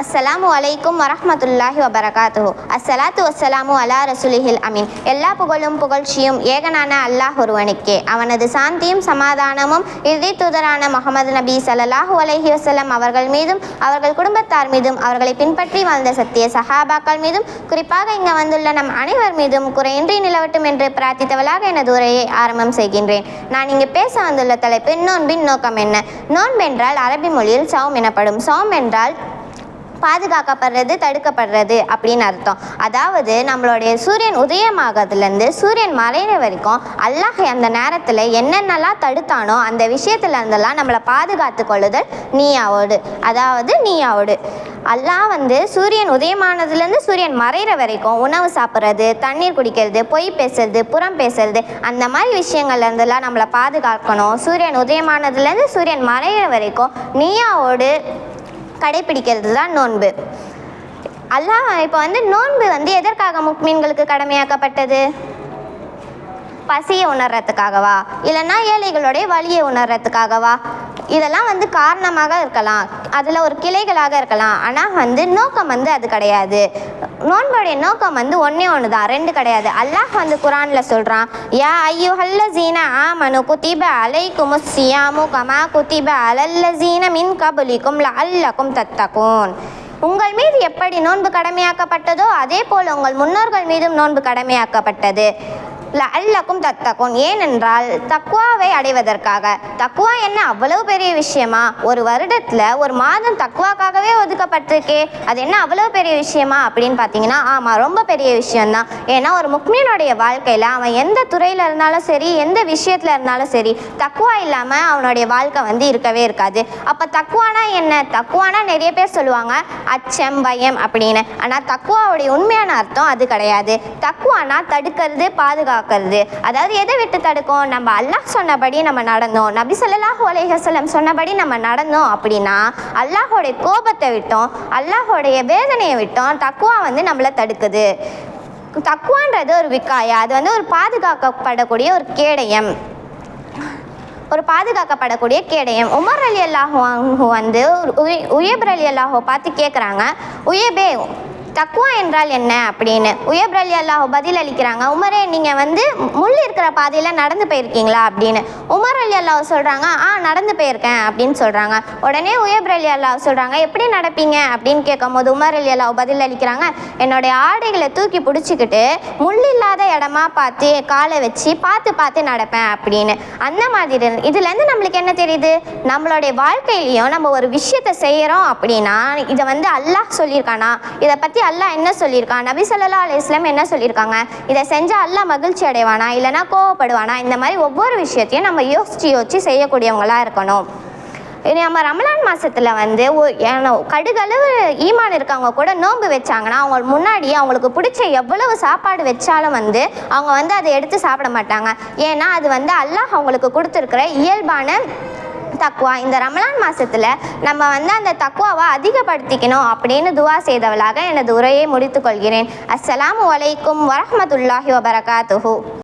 அஸ்ஸலாமு அலைக்கும் வரஹமத்துல்லாஹி வபரகாத்துஹு. அஸ்ஸலாத்து வஸ்ஸலாமு அலா ரசூலிஹில் அமீன். எல்லா புகழும் புகழ்ச்சியும் ஏகனான அல்லாஹ் ஒருவனுக்கே. அவனது சாந்தியும் சமாதானமும் இறுதி தூதரான முகமது நபி சல்லாஹூ அலஹி வசலம் அவர்கள் மீதும் அவர்கள் குடும்பத்தார் மீதும் அவர்களை பின்பற்றி வாழ்ந்த சத்திய சஹாபாக்கள் மீதும் குறிப்பாக இங்கு வந்துள்ள நம் அனைவர் மீதும் குறையின்றி நிலவட்டும் என்று பிரார்த்தித்தவளாக எனது உரையை ஆரம்பம் செய்கின்றேன். நான் இங்கு பேச வந்துள்ள தலைப்பு நோன்பின் நோக்கம் என்ன? நோன்பென்றால் அரபி மொழியில் சௌம் எனப்படும். சௌம் என்றால் பாதுகாக்கப்படுறது தடுக்கப்படுறது அப்படின்னு அர்த்தம். அதாவது நம்மளுடைய சூரியன் உதயமாகிறதுலேருந்து சூரியன் மறையிற வரைக்கும் அல்லாஹ் அந்த நேரத்தில் என்னென்னலாம் தடுத்தானோ அந்த விஷயத்துல இருந்தெல்லாம் நம்மளை பாதுகாத்து கொள்ளுதல் நீயாவோடு. அதாவது நீயாவோடு. அல்லாஹ் வந்து சூரியன் உதயமானதுலேருந்து சூரியன் மறையிற வரைக்கும் உணவு சாப்பிட்றது தண்ணீர் குடிக்கிறது பொய் பேசுறது புறம் பேசுறது அந்த மாதிரி விஷயங்கள்லேருந்துலாம் நம்மளை பாதுகாக்கணும். சூரியன் உதயமானதுலேருந்து சூரியன் மறையிற வரைக்கும் நீயாவோடு கடைபிடிக்கிறது தான் நோன்பு. அல்லாஹ் இப்போ வந்து நோன்பு வந்து எதற்காக முக்மீன்களுக்கு கடமையாக்கப்பட்டது? பசியை உணர்றதுக்காகவா? இல்லைன்னா ஏழைகளுடைய வலியை உணர்றதுக்காகவா? இதெல்லாம் வந்து காரணமாக இருக்கலாம். அதில் ஒரு கிளைகளாக இருக்கலாம். ஆனால் வந்து நோக்கம் வந்து அது கிடையாது. நோன்புடைய நோக்கம் வந்து ஒன்றே ஒன்று தான் ரெண்டு கிடையாது. அல்லாஹ் வந்து குரானில் சொல்கிறான் யா ஐயோ ஹல்ல ஜீன ஆமனு குத்திப அலை குமு சியாமு கமா குத்திப அலல்ல ஜீன மின் கபுலிக்கும் அல்லக்கும் தத்தக்கும் உங்கள் மீது எப்படி நோன்பு கடமையாக்கப்பட்டதோ அதே போல் உங்கள் முன்னோர்கள் மீதும் நோன்பு கடமையாக்கப்பட்டது. அல்லக்கும் தத்தக்கும் ஏனென்றால் தக்குவாவை அடைவதற்காக. தக்குவா என்ன அவ்வளவு பெரிய விஷயமா? ஒரு வருடத்தில் ஒரு மாதம் தக்குவாக்காகவே ஒதுக்கப்பட்டிருக்கே. அது என்ன அவ்வளவு பெரிய விஷயமா அப்படின்னு பார்த்தீங்கன்னா ஆமாம் ரொம்ப பெரிய விஷயம்தான். ஏன்னா ஒரு முக்மீனுடைய வாழ்க்கையில் அவன் எந்த துறையில் இருந்தாலும் சரி எந்த விஷயத்தில் இருந்தாலும் சரி தக்குவா இல்லாமல் அவனுடைய வாழ்க்கை வந்து இருக்கவே இருக்காது. அப்போ தக்குவானா என்ன? தக்குவானா நிறைய பேர் சொல்லுவாங்க அச்சம் பயம் அப்படின்னு. ஆனால் தக்குவாவுடைய உண்மையான அர்த்தம் அது கிடையாது. தக்குவானா தடுக்கிறது பார்க்கறது. அதாவது எதை விட்டு தடுக்கும்? நம்ம அல்லாஹ் சொன்னபடி நம்ம நடந்தோம். நபி ஸல்லல்லாஹு அலைஹி சொன்னபடி நம்ம நடந்தோம் அப்படின்னா அல்லாஹோடைய கோபத்தை விட்டோம் அல்லாஹோடைய வேதனையை விட்டோம் தக்குவா வந்து நம்மளை தடுக்குது. தக்குவான்றது ஒரு விக்காயா அது வந்து ஒரு பாதுகாக்கப்படக்கூடிய ஒரு கேடயம். ஒரு பாதுகாக்கப்படக்கூடிய கேடயம். உமர் அலி அல்லாஹு வந்து உய- அலி அல்லாஹோ பார்த்து கேட்குறாங்க உயபே தக்குவா என்றால் என்ன அப்படின்னு? உயப் அலி அல்லாஹோ பதில் அளிக்கிறாங்க. உமரே நீங்கள் வந்து முள் இருக்கிற பாதையில் நடந்து போயிருக்கீங்களா அப்படின்னு? உமர் அலி அல்லாஹ் சொல்கிறாங்க ஆ நடந்து போயிருக்கேன் அப்படின்னு சொல்கிறாங்க உடனே உயப் அலி அல்லாஹ் சொல்கிறாங்க எப்படி நடப்பீங்க? அப்படின்னு கேட்கும்போது உமர் அலி அல்லாஹ் பதில் அளிக்கிறாங்க என்னுடைய ஆடைகளை தூக்கி பிடிச்சிக்கிட்டு முள் இல்லாத இடமா பார்த்து காலை வச்சு பார்த்து பார்த்து நடப்பேன் அப்படின்னு. அந்த மாதிரி இதுலேருந்து நம்மளுக்கு என்ன தெரியுது? நம்மளுடைய வாழ்க்கையிலையும் நம்ம ஒரு விஷயத்தை செய்கிறோம் அப்படின்னா இதை வந்து அல்லாஹ் சொல்லியிருக்கானா? இதை பற்றி அல்லாஹ் என்ன சொல்லியிருக்கான்? நபி சொல்லா அலைஹி வஸல்லம் என்ன சொல்லியிருக்காங்க? இதை செஞ்சால் அல்லாஹ் மகிழ்ச்சி அடைவானா? இல்லைனா கோவப்படுவானா? இந்த மாதிரி ஒவ்வொரு விஷயத்தையும் நம்ம யோசித்து யோசித்து செய்யக்கூடியவங்களா இருக்கணும். இது நம்ம ரமலான் மாதத்தில் வந்து கடுகளவு ஈமான் இருக்கவங்க கூட நோன்பு வச்சாங்கன்னா அவங்க முன்னாடி அவங்களுக்கு பிடிச்ச எவ்வளவு சாப்பாடு வச்சாலும் வந்து அவங்க வந்து அதை எடுத்து சாப்பிட மாட்டாங்க. ஏன்னா அது வந்து அல்லாஹ் அவங்களுக்கு கொடுத்துருக்குற இயல்பான தக்குவா? இந்த ரமலான் மாதத்தில் நம்ம வந்து அந்த தக்குவாவை அதிகப்படுத்திக்கணும் அப்படின்னு துவா செய்தவளாக எனது உரையை முடித்துக்கொள்கிறேன். அஸ்ஸலாமு வலைக்கும் வரமத்துல்லாஹி வபரகாத்துஹு.